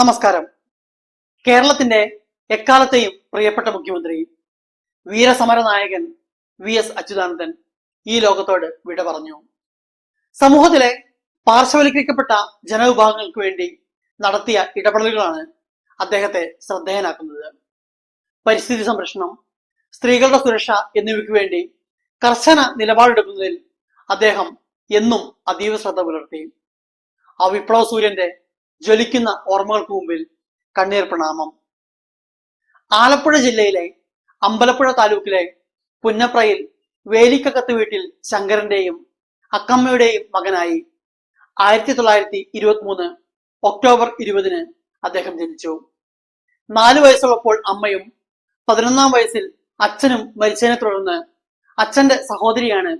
നമസ്കാരം. കേരളത്തിന്റെ എക്കാലത്തെയും പ്രിയപ്പെട്ട മുഖ്യമന്ത്രി വീരസമര നായകൻ വി എസ് അച്യുതാനന്ദൻ ഈ ലോകത്തോട് വിട പറഞ്ഞു. സമൂഹത്തിലെ പാർശ്വവൽക്കരിക്കപ്പെട്ട ജനവിഭാഗങ്ങൾക്ക് വേണ്ടി നടത്തിയ ഇടപെടലുകളാണ് അദ്ദേഹത്തെ ശ്രദ്ധേയനാക്കുന്നത്. പരിസ്ഥിതി സംരക്ഷണം സ്ത്രീകളുടെ സുരക്ഷ എന്നിവയ്ക്ക് വേണ്ടി കർശന നിലപാടെടുക്കുന്നതിൽ അദ്ദേഹം എന്നും അതീവ ശ്രദ്ധ പുലർത്തി. ആ വിപ്ലവ സൂര്യന്റെ ജ്വലിക്കുന്ന ഓർമ്മകൾക്ക് മുമ്പിൽ കണ്ണീർ പ്രണാമം. ആലപ്പുഴ ജില്ലയിലെ അമ്പലപ്പുഴ താലൂക്കിലെ പുന്നപ്രയിൽ വേലിക്കകത്ത് വീട്ടിൽ ശങ്കരന്റെയും അക്കമ്മയുടെയും മകനായി ആയിരത്തി തൊള്ളായിരത്തി ഇരുപത്തി മൂന്ന് ഒക്ടോബർ ഇരുപതിന് അദ്ദേഹം ജനിച്ചു. നാല് വയസ്സുള്ളപ്പോൾ അമ്മയും പതിനൊന്നാം വയസ്സിൽ അച്ഛനും മരിച്ചതിനെ തുടർന്ന് അച്ഛന്റെ സഹോദരിയാണ്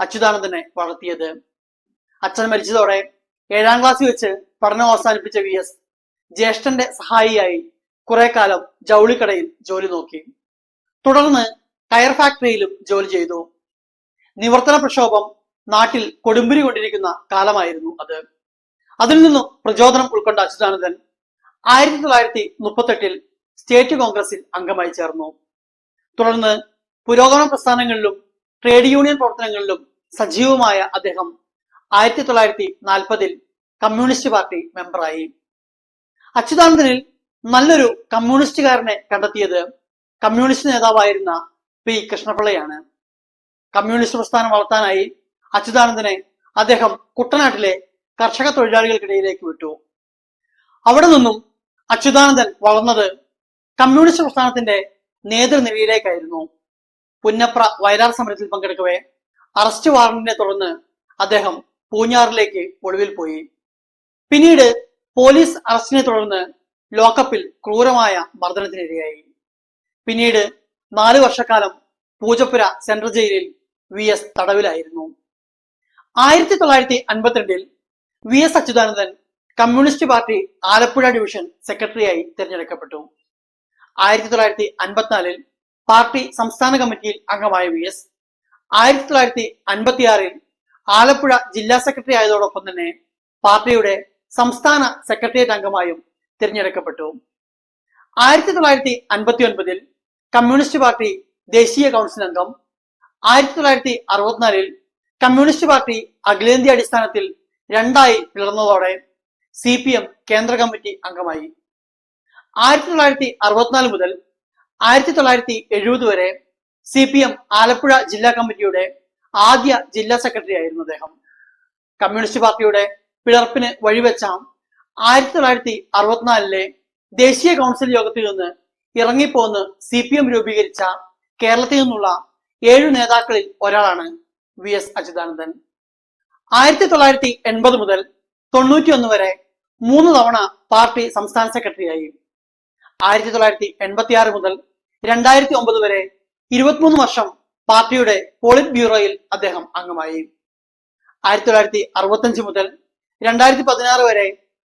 അച്യുതാനന്ദനെ വളർത്തിയത്. അച്ഛൻ മരിച്ചതോടെ ഏഴാം ക്ലാസ്സിൽ വെച്ച് പഠനം അവസാനിപ്പിച്ച വി എസ് ജ്യേഷ്ഠന്റെ സഹായിയായി കുറെ കാലം ജൗളിക്കടയിൽ ജോലി നോക്കി. തുടർന്ന് ടയർ ഫാക്ടറിയിലും ജോലി ചെയ്തു. നിവർത്തന പ്രക്ഷോഭം നാട്ടിൽ കൊടുമ്പിരി കൊണ്ടിരിക്കുന്ന കാലമായിരുന്നു അത്. അതിൽ നിന്നും പ്രചോദനം ഉൾക്കൊണ്ട അച്യുതാനന്ദൻ ആയിരത്തി തൊള്ളായിരത്തി മുപ്പത്തെട്ടിൽ സ്റ്റേറ്റ് കോൺഗ്രസിൽ അംഗമായി ചേർന്നു. തുടർന്ന് പുരോഗമന പ്രസ്ഥാനങ്ങളിലും ട്രേഡ് യൂണിയൻ പ്രവർത്തനങ്ങളിലും സജീവമായ അദ്ദേഹം ആയിരത്തി തൊള്ളായിരത്തി നാൽപ്പതിൽ കമ്മ്യൂണിസ്റ്റ് പാർട്ടി മെമ്പറായി. അച്യുതാനന്ദനിൽ നല്ലൊരു കമ്മ്യൂണിസ്റ്റുകാരനെ കണ്ടെത്തിയത് കമ്മ്യൂണിസ്റ്റ് നേതാവായിരുന്ന പി കൃഷ്ണപിള്ളയാണ്. കമ്മ്യൂണിസ്റ്റ് പ്രസ്ഥാനം വളർത്താനായി അച്യുതാനന്ദനെ അദ്ദേഹം കുട്ടനാട്ടിലെ കർഷക തൊഴിലാളികൾക്കിടയിലേക്ക് വിട്ടു. അവിടെ നിന്നും അച്യുതാനന്ദൻ വളർന്നത് കമ്മ്യൂണിസ്റ്റ് പ്രസ്ഥാനത്തിന്റെ നേതൃനിരയിലേക്കായിരുന്നു. പുന്നപ്ര വയലാർ സമരത്തിൽ പങ്കെടുക്കവേ അറസ്റ്റ് വാറന്റിനെ തുടർന്ന് അദ്ദേഹം പൂഞ്ഞാറിലേക്ക് ഒളിവിൽ പോയി. പിന്നീട് പോലീസ് അറസ്റ്റിനെ തുടർന്ന് ലോക്കപ്പിൽ ക്രൂരമായ മർദ്ദനത്തിനിരയായി. പിന്നീട് നാല് വർഷക്കാലം പൂജപ്പുര സെൻട്രൽ ജയിലിൽ വി എസ് തടവിലായിരുന്നു. ആയിരത്തി തൊള്ളായിരത്തി അൻപത്തിരണ്ടിൽ V S Achuthanandan communist party Alappuzha division സെക്രട്ടറിയായി തിരഞ്ഞെടുക്കപ്പെട്ടു. ആയിരത്തി തൊള്ളായിരത്തി അൻപത്തിനാലിൽ പാർട്ടി സംസ്ഥാന കമ്മിറ്റിയിൽ അംഗമായ വി എസ് ആയിരത്തി തൊള്ളായിരത്തി അൻപത്തിയാറിൽ ആലപ്പുഴ ജില്ലാ സെക്രട്ടറി ആയതോടൊപ്പം തന്നെ പാർട്ടിയുടെ സംസ്ഥാന സെക്രട്ടേറിയറ്റ് അംഗമായും തിരഞ്ഞെടുക്കപ്പെട്ടു. ആയിരത്തി തൊള്ളായിരത്തി അൻപത്തി ഒൻപതിൽ കമ്മ്യൂണിസ്റ്റ് പാർട്ടി ദേശീയ കൗൺസിൽ അംഗം. ആയിരത്തി തൊള്ളായിരത്തി അറുപത്തിനാലിൽ കമ്മ്യൂണിസ്റ്റ് പാർട്ടി അഖിലേന്ത്യാ അടിസ്ഥാനത്തിൽ രണ്ടായി പിളർന്നതോടെ സി പി എം കേന്ദ്ര കമ്മിറ്റി അംഗമായി. ആയിരത്തി തൊള്ളായിരത്തി അറുപത്തിനാല് മുതൽ ആയിരത്തി തൊള്ളായിരത്തി എഴുപത് വരെ സി പി എം ആലപ്പുഴ ജില്ലാ കമ്മിറ്റിയുടെ ആദ്യ ജില്ലാ സെക്രട്ടറി ആയിരുന്നു അദ്ദേഹം. കമ്മ്യൂണിസ്റ്റ് പാർട്ടിയുടെ പിളർപ്പിന് വഴിവെച്ച ആയിരത്തി തൊള്ളായിരത്തി അറുപത്തിനാലിലെ ദേശീയ കൗൺസിൽ യോഗത്തിൽ നിന്ന് ഇറങ്ങിപ്പോന്ന് സി പി എം രൂപീകരിച്ച കേരളത്തിൽ നിന്നുള്ള ഏഴു നേതാക്കളിൽ ഒരാളാണ് വി എസ് അച്യുതാനന്ദൻ. ആയിരത്തി തൊള്ളായിരത്തി എൺപത് മുതൽ തൊണ്ണൂറ്റി ഒന്ന് വരെ മൂന്ന് തവണ പാർട്ടി സംസ്ഥാന സെക്രട്ടറിയായി. ആയിരത്തി തൊള്ളായിരത്തി എൺപത്തി ആറ് മുതൽ രണ്ടായിരത്തി ഒമ്പത് വരെ ഇരുപത്തിമൂന്ന് വർഷം പാർട്ടിയുടെ പോളിറ്റ് ബ്യൂറോയിൽ അദ്ദേഹം അംഗമായി. ആയിരത്തി തൊള്ളായിരത്തി അറുപത്തഞ്ച് മുതൽ രണ്ടായിരത്തി പതിനാറ് വരെ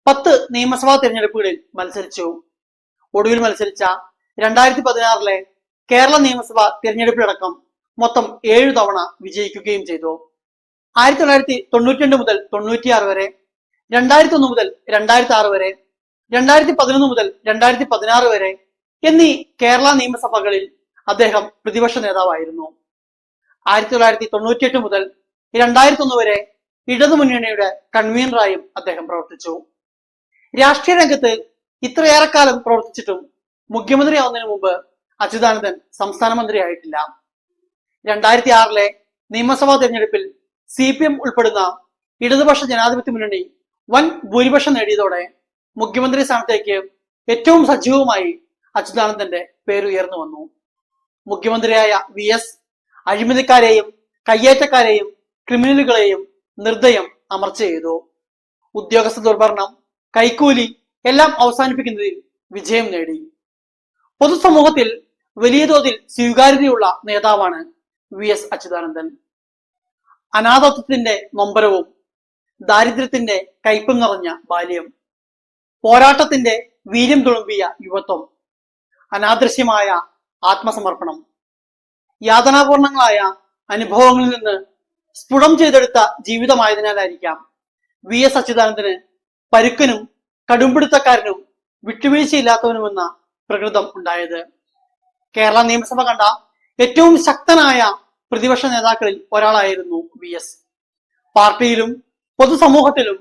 പത്ത് നിയമസഭാ തിരഞ്ഞെടുപ്പുകളിൽ മത്സരിച്ചു. ഒടുവിൽ മത്സരിച്ച രണ്ടായിരത്തി പതിനാറിലെ കേരള നിയമസഭ തിരഞ്ഞെടുപ്പിലടക്കം മൊത്തം ഏഴു തവണ വിജയിക്കുകയും ചെയ്തു. ആയിരത്തി തൊള്ളായിരത്തി തൊണ്ണൂറ്റി രണ്ട് മുതൽ തൊണ്ണൂറ്റിയാറ് വരെ രണ്ടായിരത്തി ഒന്ന് മുതൽ രണ്ടായിരത്തി ആറ് വരെ രണ്ടായിരത്തി പതിനൊന്ന് മുതൽ രണ്ടായിരത്തി പതിനാറ് വരെ എന്നീ കേരള നിയമസഭകളിൽ അദ്ദേഹം പ്രതിപക്ഷ നേതാവായിരുന്നു. ആയിരത്തി തൊള്ളായിരത്തി തൊണ്ണൂറ്റിയെട്ട് മുതൽ രണ്ടായിരത്തി ഒന്ന് വരെ ഇടതുമുന്നണിയുടെ കൺവീനറായും അദ്ദേഹം പ്രവർത്തിച്ചു. രാഷ്ട്രീയ രംഗത്ത് ഇത്രയേറെ കാലം പ്രവർത്തിച്ചിട്ടും മുഖ്യമന്ത്രിയാവുന്നതിന് മുമ്പ് അച്യുതാനന്ദൻ സംസ്ഥാന മന്ത്രിയായിട്ടില്ല. രണ്ടായിരത്തി ആറിലെ നിയമസഭാ തെരഞ്ഞെടുപ്പിൽ സി പി എം ഉൾപ്പെടുന്ന ഇടതുപക്ഷ ജനാധിപത്യ മുന്നണി വൻ ഭൂരിപക്ഷം നേടിയതോടെ മുഖ്യമന്ത്രി സ്ഥാനത്തേക്ക് ഏറ്റവും സജീവമായി അച്യുതാനന്ദന്റെ പേരുയർന്നു വന്നു. മുഖ്യമന്ത്രിയായ വി എസ് അഴിമതിക്കാരെയും കയ്യേറ്റക്കാരെയും ക്രിമിനലുകളെയും നിർദ്ദയം അമർച്ച ചെയ്തു. ഉദ്യോഗസ്ഥ ദുർഭരണം കൈക്കൂലി എല്ലാം അവസാനിപ്പിക്കുന്നതിൽ വിജയം നേടി. പൊതുസമൂഹത്തിൽ വലിയ തോതിൽ സ്വീകാര്യതയുള്ള നേതാവാണ് വി എസ് അച്യുതാനന്ദൻ. അനാഥത്വത്തിന്റെ നൊമ്പരവും ദാരിദ്ര്യത്തിന്റെ കയ്പും നിറഞ്ഞ ബാല്യം. പോരാട്ടത്തിന്റെ വീര്യം തുളുമ്പിയ യുവത്വം. അനാദൃശ്യമായ ആത്മസമർപ്പണം. യാതനാപൂർണങ്ങളായ അനുഭവങ്ങളിൽ നിന്ന് സ്ഫുടം ചെയ്തെടുത്ത ജീവിതമായതിനാലായിരിക്കാം. വി എസ് അച്യുതാനന്ദന് പരുക്കനും കടുംപിടുത്തക്കാരനും വിട്ടുവീഴ്ചയില്ലാത്തവനുമെന്ന പ്രകൃതം ഉണ്ടായത്. കേരള നിയമസഭ കണ്ട ഏറ്റവും ശക്തനായ പ്രതിപക്ഷ നേതാക്കളിൽ ഒരാളായിരുന്നു വി എസ്. പാർട്ടിയിലും പൊതുസമൂഹത്തിലും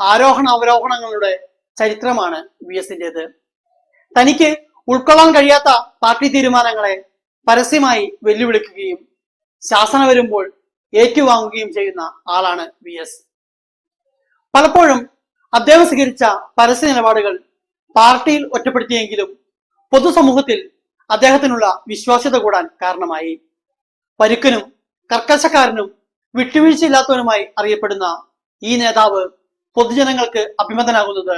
ആരോഹണ അവരോഹണങ്ങളുടെ ചരിത്രമാണ് വി എസിന്റേത്. തനിക്ക് ഉൾക്കൊള്ളാൻ കഴിയാത്ത പാർട്ടി തീരുമാനങ്ങളെ പരസ്യമായി വെല്ലുവിളിക്കുകയും ശാസന വരുമ്പോൾ ഏറ്റുവാങ്ങുകയും ചെയ്യുന്ന ആളാണ് വി എസ്. പലപ്പോഴും അദ്ദേഹം സ്വീകരിച്ച പരസ്യ നിലപാടുകൾ പാർട്ടിയിൽ ഒറ്റപ്പെടുത്തിയെങ്കിലും പൊതുസമൂഹത്തിൽ അദ്ദേഹത്തിനുള്ള വിശ്വാസ്യത കൂടാൻ കാരണമായി. പരുക്കനും കർക്കശക്കാരനും വിട്ടുവീഴ്ചയില്ലാത്തവനുമായി അറിയപ്പെടുന്ന ഈ നേതാവ് പൊതുജനങ്ങൾക്ക് അഭിമതനാകുന്നത്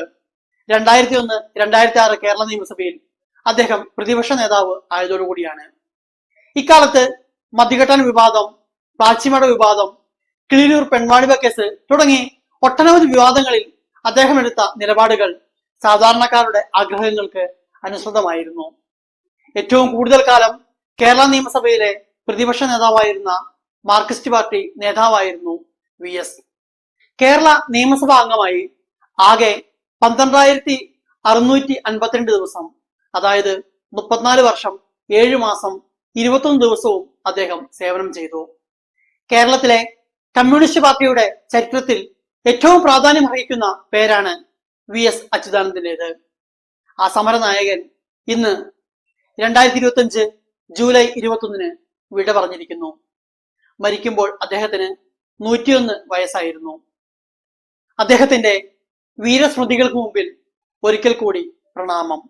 രണ്ടായിരത്തി ഒന്ന് രണ്ടായിരത്തി ആറ് കേരള നിയമസഭയിൽ അദ്ദേഹം പ്രതിപക്ഷ നേതാവ് ആയതോടുകൂടിയാണ്. ഇക്കാലത്ത് മധ്യഘട്ടന വിവാദം പ്ലാച്ചിമട വിവാദം കിളിരൂർ പെൺവാണിഭ കേസ് തുടങ്ങി ഒട്ടനവധി വിവാദങ്ങളിൽ അദ്ദേഹം എടുത്ത നിലപാടുകൾ സാധാരണക്കാരുടെ ആഗ്രഹങ്ങൾക്ക് അനുസൃതമായിരുന്നു. ഏറ്റവും കൂടുതൽ കാലം കേരള നിയമസഭയിലെ പ്രതിപക്ഷ നേതാവായിരുന്ന മാർക്സിസ്റ്റ് പാർട്ടി നേതാവായിരുന്നു വി എസ്. കേരള നിയമസഭാ അംഗമായി ആകെ പന്ത്രണ്ടായിരത്തി അറുന്നൂറ്റി അൻപത്തിരണ്ട് ദിവസം അതായത് മുപ്പത്തിനാല് വർഷം ഏഴു മാസം ഇരുപത്തൊന്ന് ദിവസവും അദ്ദേഹം സേവനം ചെയ്തു. കേരളത്തിലെ കമ്മ്യൂണിസ്റ്റ് പാർട്ടിയുടെ ചരിത്രത്തിൽ ഏറ്റവും പ്രാധാന്യം അർഹിക്കുന്ന പേരാണ് വി എസ് അച്യുതാനന്ദന്റേത്. ആ സമരനായകൻ ഇന്ന് രണ്ടായിരത്തി ഇരുപത്തി അഞ്ച് ജൂലൈ ഇരുപത്തൊന്നിന് വിട പറഞ്ഞിരിക്കുന്നു. മരിക്കുമ്പോൾ അദ്ദേഹത്തിന് നൂറ്റിയൊന്ന് വയസ്സായിരുന്നു. അദ്ദേഹത്തിന്റെ വീരസ്മൃതികൾക്ക് മുമ്പിൽ ഒരിക്കൽ കൂടി പ്രണാമം.